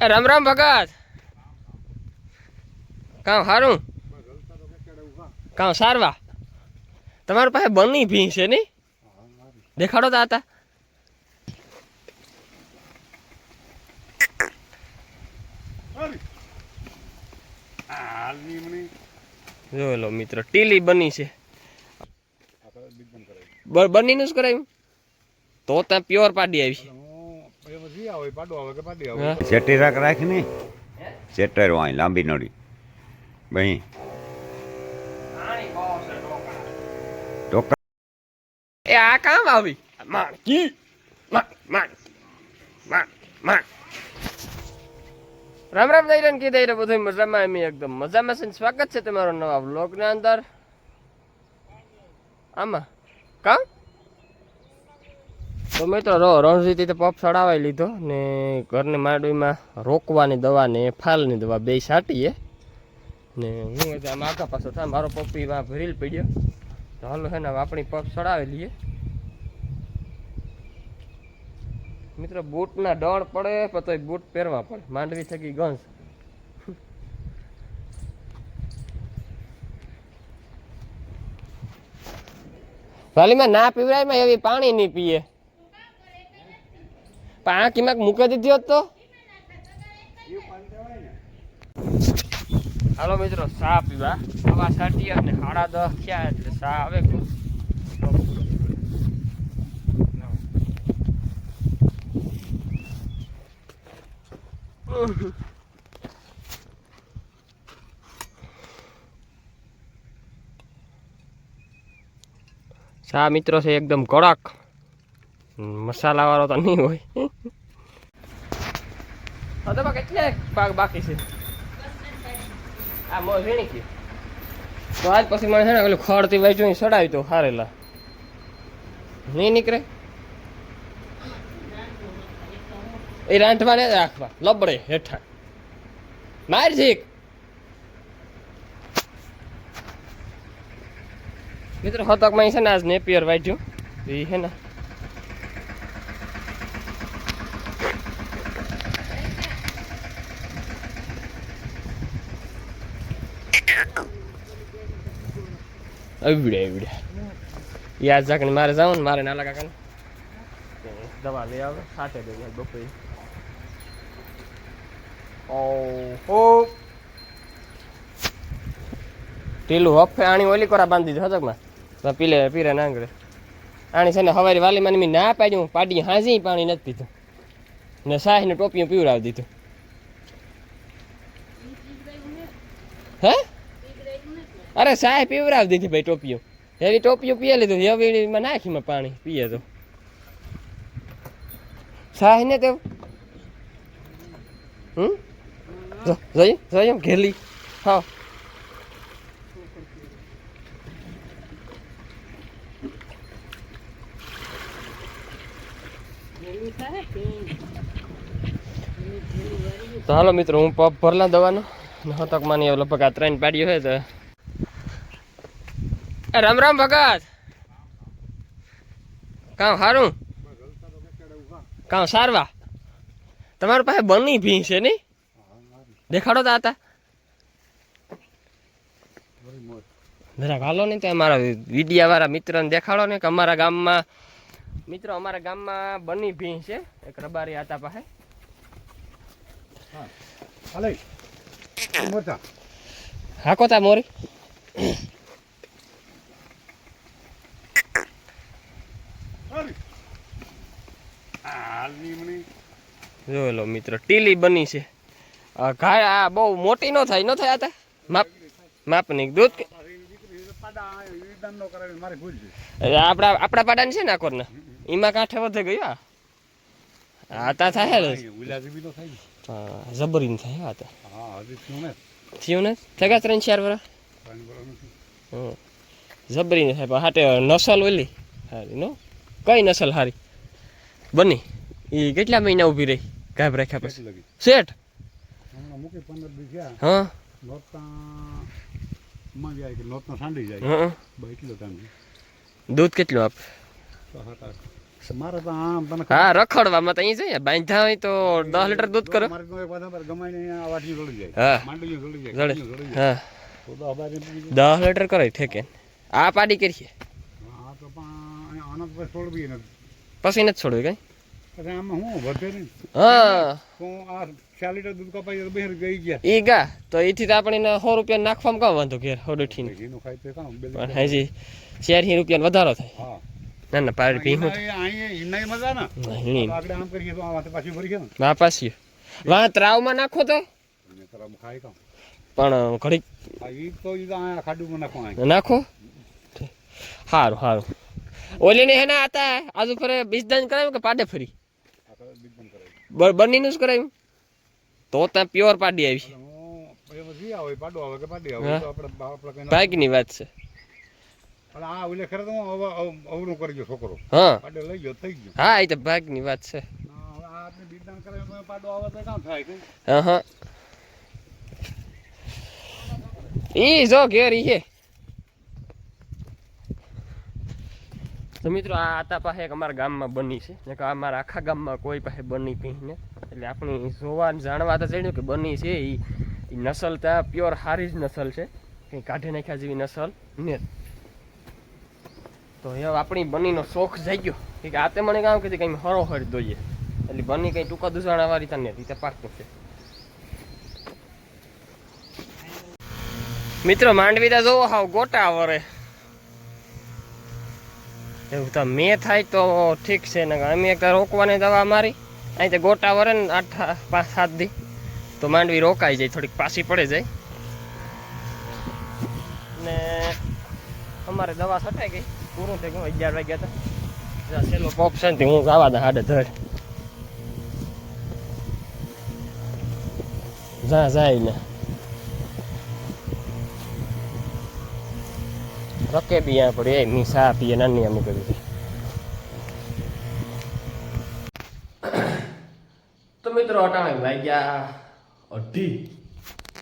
રામ રામ ભગત. કામ સારું કામ સારવા? તમારી પાસે બની ભી છે નહીં દેખાડો તા હતા જોઈ લો મિત્રો, ટીલી બની છે. બની બનીનું જ કરાવ્યું તો ત્યાં પ્યોર પાડી આવી હા. ચેટી રાખ રાખ ને. ચેટર વાય લાંબી નળી બહી ટોકા એ આ કામ આવી? માણ કી? માણ માણ માણ માણ રામ રામ દઈ કી દઈ બધું મજામાં? એમ એકદમ મજામાં છે ને સ્વાગત છે તમારો નવા વ્લોગના અંદર. આમાં? કામ તો મિત્રો રો રણજીતે તો પપ ચડાવી લીધો ને ઘરની માંડવીમાં રોકવાની દવા ને ફાલની દવા બે છાંટીએ. ને હું આજે આમ આગા પાછો થાય મારો પપ્પી પપ્પીમાં ભરીલ પડ્યો. તો હાલો હે ને આપણી પપ ચડાવી લઈએ. મિત્રો બૂટના ડણ પડે, પણ તોય બૂટ પહેરવા પડે. માંડવી થકી ગંજ. વાલીમાં ના પીવરાયમાં એવી પાણી નહીં પીએ. આ કિંમત મૂકી દીધી હોત તો? હાલો મિત્રો સા પીવા. હવા સાટી અને સાડા દસ થયા એટલે સા આવે સા મિત્રો છે એકદમ કડક. મસાલા વાળો તો નહીં હોય. હા તો કેટલા પાક બાકી છે? આ મો વીણી ગયું. તો આજ પછી મને છે ને પેલું ખડથી વાંચ્યું સડાવી તો હારેલા. નહીં નીકળે? એ રાંધવા ને રાખવા લબડે હેઠા. માર છે મિત્રો હતકમાં છે ને આજ નેપિયર વાંચ્યું એ હે ને આવડે અવડે. યાદ જાકને મારે જાવ ને મારે નાલા કાકાને. દવા લઈ આવે સાથે દે બપોરે. ઓહો. ટીલું હફે આણી ઓલી કોરા બાંધી દીધું હજકમાં પીલે પીરે ના આણી છે ને હવારી વાલીમાં મેં ના પાડ્યું પાડી હાજી પાણી નથી પીધું ને સાહીને ટોપીઓ પીવડાવી દીધું. હે? અરે સાહેબ, પીવરાવી દીધી ભાઈ ટોપીઓ. એવી ટોપીઓ પીએ લીધું એવીમાં નાખીમાં પાણી, પીએ તો. સાહેબ ને તેવું હમ? જો, જોયું? જોયું? ઘેલી. હા. તો હાલો મિત્રો, હું પપ ભરલા દવાનો. નહોતક માની લગભગ આ ત્રણ પાડ્યો હોય તો રામ રામ ભગત. કામ સારું કામ સારવા? તમારી પાસે બની ભી છે નહીં દેખાડો તા હતા જરાક હાલો ને ત્યાં મારા વિડિયા વાળા મિત્રને દેખાડો ને કે અમારા ગામમાં મિત્રો અમારા ગામમાં બની ભી છે. એક રબારી હતા પાસે. હાલે. મોટા હાકો તા મોરી. જોઈ લો મિત્રો, ટીલી બની છે. આ ઘાય આ બહુ મોટી નો થાય, ન થાય આતા માપ, માપની દૂધ આપણા આપણા પાડાની છે ને આ કોરના? એમાં કાંઠે વધે ગયો આ? આતા થાય ને જબરીન થાય આ તા. થયું ને? થયા ત્રણ, ચાર વરા જબરીને થાય હાટે નસલ ઓલી. હારી, નો? કઈ નસલ હારી? બની? એ કેટલા મહિના ઊભી રહી? ગાભ રાખ્યા પછી? શેઠ? હા. દૂધ કેટલું આપ? હા રખડવામાં તો અહીં જોઈએ બાંધા હોય તો દસ લીટર દૂધ કરો. હા. દસ લીટર કરે ઠેકે. આ પાડી કરીએ. પછી નથી છોડવું કઈ આમાં હું હા. આ ચાર લીટર દૂધ કપાઈ તો ગઈ ગયા. ઈ ગા. તો એથી તો આપણે સો રૂપિયા નાખવામાં કામ વાંધો ઘેર હોડઠીને પણ હજી રૂપિયાનો વધારો થાય. હા. ના ના પાડી પી હું અહીંયા મજા ને. આપણે આમ કરીએ તો આ પાછી ભરી ને. વાહ ત્રાવમાં નાખો તો. પણ ઘડીક. નાખો. સારું સારું. ઓલીને હે ના આતા આજુ ફરે બીજદાન કરાવ્યું કે પાડે ફરી? બંનેનું જ કરાવ્યું? તો ત્યાં પ્યોર પાડી આવી. હું ભાગની વાત છે. એ તો ભાગની વાત છે. હા હા. ઈ જો ઘેર ઈ તો મિત્રો, આ આતા પાસે એક અમારા ગામમાં બની છે. કે અમારા આખા ગામમાં કોઈ પાસે બની પીને એટલે આપણી જોવા જાણવા તો જણ્યું કે બની છે એ નસલ ત્યાં પ્યોર હારી જ નસલ છે. કંઈ કાઢી નાખ્યા જેવી નસલ ને. તો હવે આપણી બનીનો શોખ જઈ ગયો કે આ તે મને કામ કીધું કંઈ હરો હર દોઈએ એટલે બની કંઈ ટૂંકા દુસાણાવાળી તને રીતે પાકતું છે. મિત્રો, માંડવી તો જોવો હાવ ગોટા વરે. એવું તો મેં થાય તો ઠીક છે ને અમે એક રોકવાની દવા મારી. અહીં તો ગોટા વરે ને આઠ, પાંચ, સાત દી. તો માંડવી રોકાઈ જાય, થોડીક પાછી પડે જાય. ને અમારે દવા છટાઈ ગઈ. પૂરું થઈ ગયું, અગિયાર વાગ્યા હતા. છેલ્લો પોપ છે ને હું દા હાડે ધડ. જા, જાય ને. રકે બી અહીંયા પડે, એ મી સા પીએ નાની અમી કરી તો મિત્રો અટાણે વાગ્યા અઢી.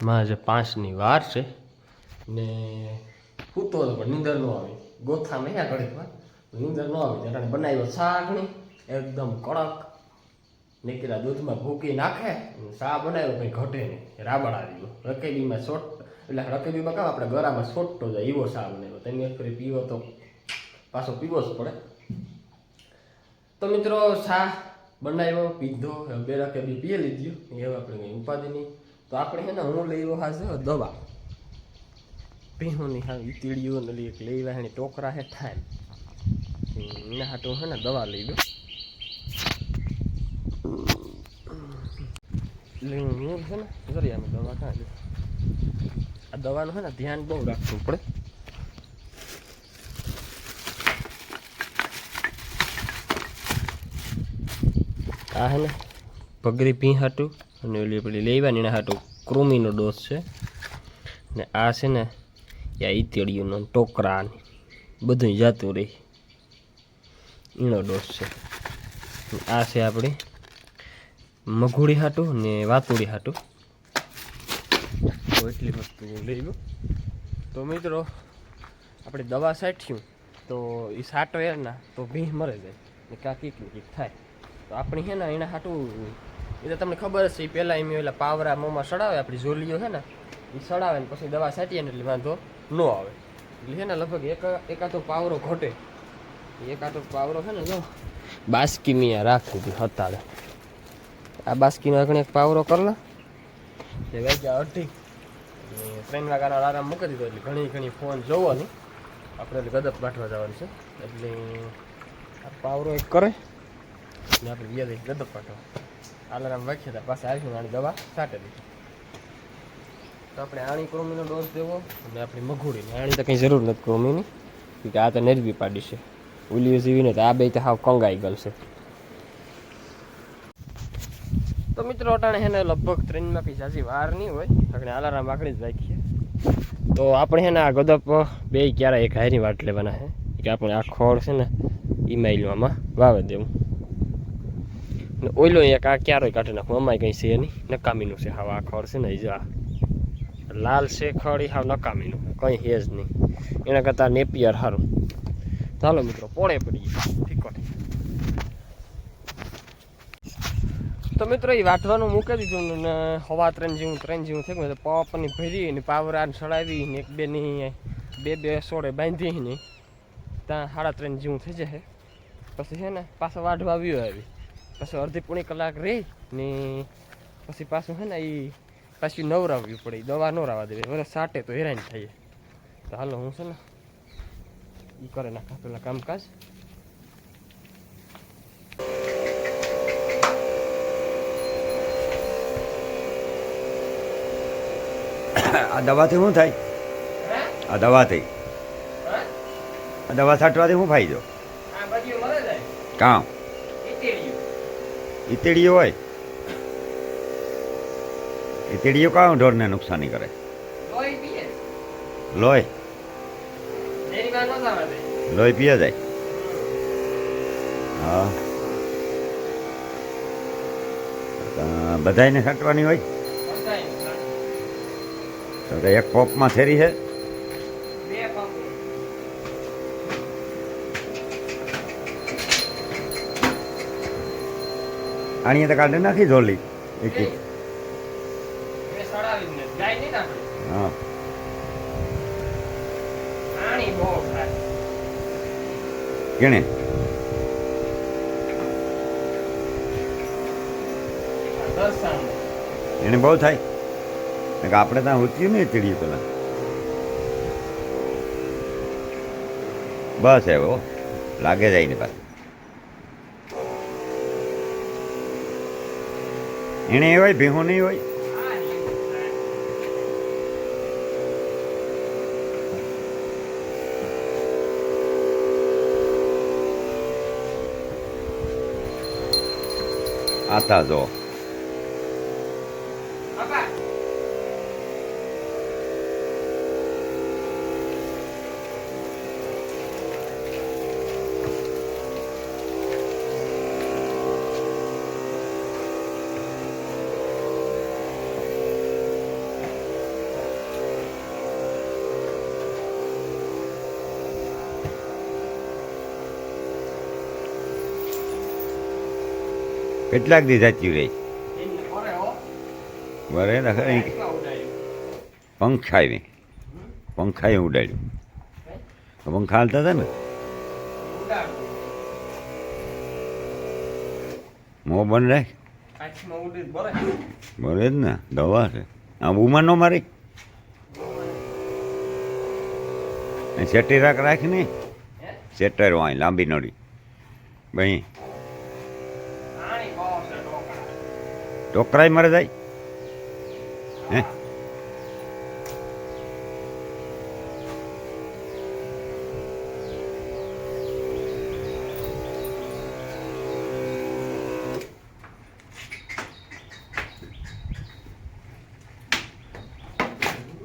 માં જે પાંચની વાર છે ને સૂતો હતો પણ નીંદર ન આવી. ગોથા નહીં ઘડીક વાર નીંદર ન આવી. અટાણે બનાવ્યો શાકની, એકદમ કડક. નીકળ્યા દૂધમાં ભૂકી નાખે શા બનાવ્યો, કંઈ ઘટે નહીં. રાબડ આવી ગયો. રકેબીમાં સોટ એટલે રકેબીમાં કામ, આપણે ગરામાં છોટતો જાય એવો સાવ ને તમે એક ફરી પીવો તો પાછો પીવો જ પડે. તો મિત્રો શા બનાવ્યો, પીધો બે રકેબી પીએ લીધ્યો હવે આપણે કંઈ ઉપાધિ નહીં. તો આપણે છે ને, હું લઈ હાજર દવા. પીહુંની હા ઈતીડીઓ ને લઈ લઈ આવ્યા ટોકરા હે થાય એના હાટું છે ને, દવા લઈ લો લીંબુ છે ને જરી આમે દવા કાં લે આ દવાનું છે ને, ધ્યાન બહુ રાખવું પડે. આ હે ને પગરી પી હાટું અને ઓલી પેલી લેવાની એના હાટું કૃમિનો ડોસ છે. ને આ છે ને એ ઇતળીઓનો ટોકરા બધું જાતું રહી. એનો ડોસ છે. આ છે આપણી મઘોડી હાટું ને વાતુડી હાટું. તો એટલી વસ્તુ લઈ લો તો મિત્રો, આપણે દવા સાઠ્યું તો એ સાટો એરના તો ભીહ મરે જાય ને કાં કીક ને થાય. તો આપણી છે ને એના હાટું, એ તો તમને ખબર છે એ પહેલાં એમ એટલે પાવરા મોંમાં સડાવે, આપણી જોલીઓ છે ને એ સડાવે ને પછી દવા સાટીએ ને એટલે વાંધો ન આવે. એટલે છે ને લગભગ એક, એકાદો પાવરો ઘટે. એકાદો પાવરો છે ને, જો, બાસ્કી મિયા રાખી હતી હતાડે આ બાસ્કીનો આગળ એક પાવરો કરલા તે વેચ્યા અઢી. ને ત્રણ વાગ્યાનો આરામ મૂકી દીધો એટલે ઘણી ઘણી ફોન જોવો નહીં આપણે ગદપ ગાંઠવા જવાનું છે. એટલે પાવરો એક કરે ને આપણે બે દઈ ગદપ ગાંઠવા. આલારામ વાંચ્યા હતા. પાસે આવીશું આની દવા સાટે દીધી તો આપણે આણી ક્રોમીનો ડોઝ દેવો અને આપણી મઘોડીને આણી તો કંઈ જરૂર નથી ક્રોમીની. કે આ તો નરવી પાડી છે. ઉલીઓ જીવીને તો આ બે તો હાવ કંગાઈ ગયેલ છે તો મિત્રો અટાણે હેને લગભગ ટ્રેનમાં કંઈ જાજી વાર નહીં હોય. આપણે આલારામ આગળ જ રાખીએ. તો આપણે હેને આ ગદપ બે ક્યારે એક હારી વાટ લેવાના હે. કે આપણે આ ખોળ છે ને ઈમાઈલમાં વાવે દેવું. ને ઓઈલો એક આ ક્યારોય કાઢી નાખું. અમાય કંઈ છે નહીં. નકામીનું છે હાવ આ ખોળ છે ને, એ જો લાલ છે ખડ એ હાવ નકામીનું. કંઈ હે જ નહીં. એના કરતાં નેપિયર સારું ચાલો મિત્રો પોળે પડીએ ઠીક તો મિત્રો એ વાટવાનું મૂકી દીધું ને હવા ત્રણ જેવું ત્રણ જેવું થઈ ગયું. પવનની ભરી ને પાવરાને સડાવી ને એક બેની બે બે સોળે બાંધી ને ત્યાં સાડા ત્રણ જેવું થઈ જાય. પછી છે ને, પાછો વાઢવા આવ્યો આવી. પછી અડધી પૂણી કલાક રહી ને પછી પાછું છે ને એ પાછી નવરાવવી પડે. દવા નવરાવા દેવી. વરસ સાટે તો હેરાન થાય તો હાલો હું છે ને એ કરે નાખા પેલા કામકાજ. આ દવાથી શું થાય? આ દવાથી. આ દવા છાંટવાથી શું ફાયદો? કામ ઈતેડીઓ. હોય? ઈતેડીઓ કયા ઢોરને નુકસાની કરે? લોહી લોહી? પીએ જાય? હા. બધાને છાંટવાની હોય? તો કે એક કોપમાં ફેરી છે આણીએ તો કાઢી નાખી ઝોલી. એક એક. હા. કેણે? એને બહુ થાય? આપણે ત્યાં ઉચ્યું ને ચડીએ પેલા. બસ એવો લાગે જાય ને પાછું એને એ હોય, ભીહો નહીં હોય. આતા જો. કેટલાક દી સાચી રહી. બરે ને ખરી ઉડાડ્યું. પંખાએ ઉડાડ્યું. પંખા હાલતા હતા ને? મો બંધ રાખ. બરે જ ને, દવા છે. આ ઉમર નો મારી. સેટી રાખ રાખ ને સેટર વાય લાંબી નળી. ભાઈ ટોકરાય મરે જાય હે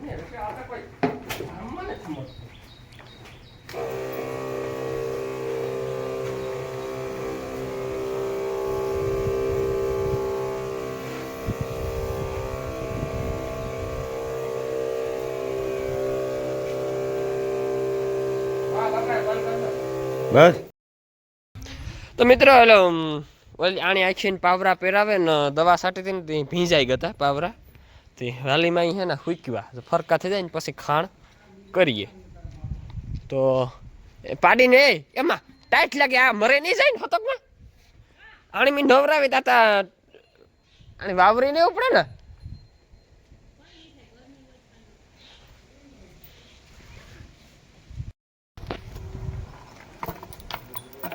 ને રૂપિયા આવતા કોઈ ધામમાં નથી મળતું. વાહ, બસ. તો મિત્રો એટલે આણી આખીને પાવરા પહેરાવે ને દવા છાંટી હતી ભીંજાઈ ગયા પાવરા. તે વાલીમાં અહીં હે ને હુક્યા ફરકા થઈ જાય ને પછી ખાણ કરીએ. તો પાડીને એમાં ટાઈટ લાગે, આ મરે નહીં જાય ને હતકમાં? આણી મેં નવરાવી તાતા, આણી વાવરીને એવું પડે ને?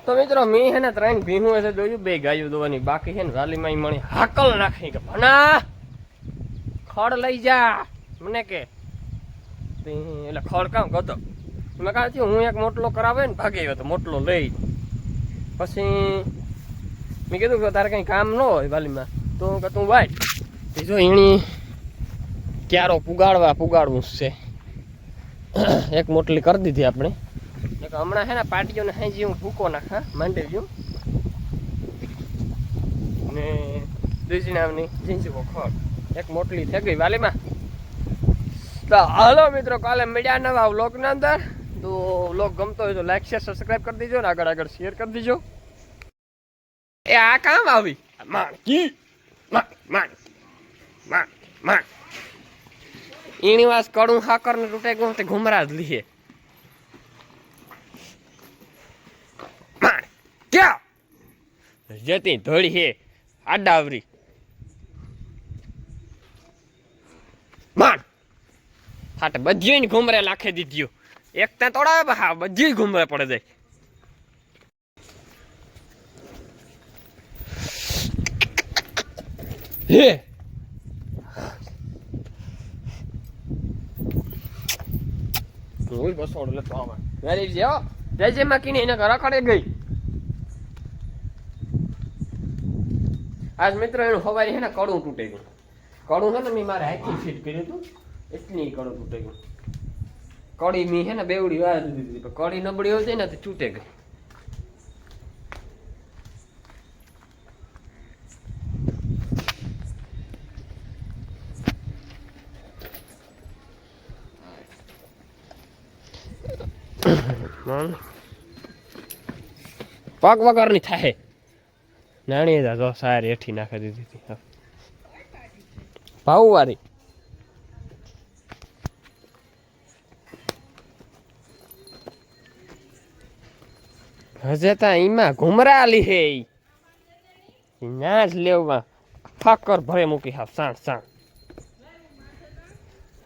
તો મિત્રો, મેં હે ને ત્રણ ભીનું હશે, જોયું? બે ગાયું દોવાની બાકી છે ને વાલીમાં મણી હાકલ નાખી કે ભણા ખડ લઈ જા. મને કે એટલે ખડ કામ ગતો મેં થયું હું એક મોટલો કરાવે ને, ભાગી ગયો તો મોટલો લઈ. પછી મેં કીધું કે, તારે કંઈ કામ ન હોય વાલીમાં. તો હું કે તું વાય. તે જો એણી ક્યારો પુગાડવા પુગાડવું છે. એક મોટલી કરી દીધી આપણે. હમણાં હે ને પાટીઓને હેજી હું ભૂકો નાખા, માંડી ગયું. ને દૂધીનામની જીંજવો ખડ એક મોટલી થઈ ગઈ વાલીમાં. તો હાલો મિત્રો, કાલે મળ્યા નવા વ્લોગના અંદર. તો વ્લોગ ગમતો હોય તો લાઈક શેર સબસ્ક્રાઈબ કરી દીજો ને આગળ આગળ શેર કરી દીજો. એ આ કામ આવી? માણકી માણકી માણકી માંડ માંડ ઈણી વાસ કડું હાકર ને તૂટે ગયું તે ઘુમરા જ લીએ. ક્યાં? જતી ધોળી હે આડાવરી. માંડ હાટે બધી ઘુમરે લાખે દીધ્યું એક ત્યાં તોડાવે હા બધી ઘુમરે પડે જાય. હે. ઓય બસ ઓડ લે તો આવા વેરી જય જય માં કીને એને ઘર કડે ગઈ. આજ મિત્રો એનું હવારી છે ને કડું તૂટે ગયું કડું છે ને મેં મારે હાથી ફિટ કર્યું હતું. એટલી કડું તૂટે ગયું કડી મી છે ને બેવડી વાર દીધી પણ કડી નબળી હોય ને તો તૂટે ગઈ. પગ વગરની થાય. નાની હતા તો સારી હેઠી નાખી દીધી હતી ભાવ વાળી હજે તા ઈમાં ઘુમરા લી હે ના જ લેવા ફાકર ભરે મૂકી હા સાણ સાણ.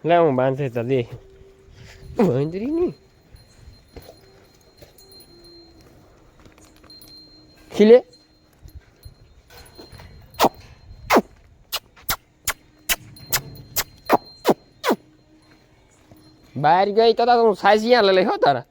લે, હું બાંધે તો દે. વાંદરી ની ખીલે? બહાર ગઈ તો હું સાજીયા લઈ હો તારા.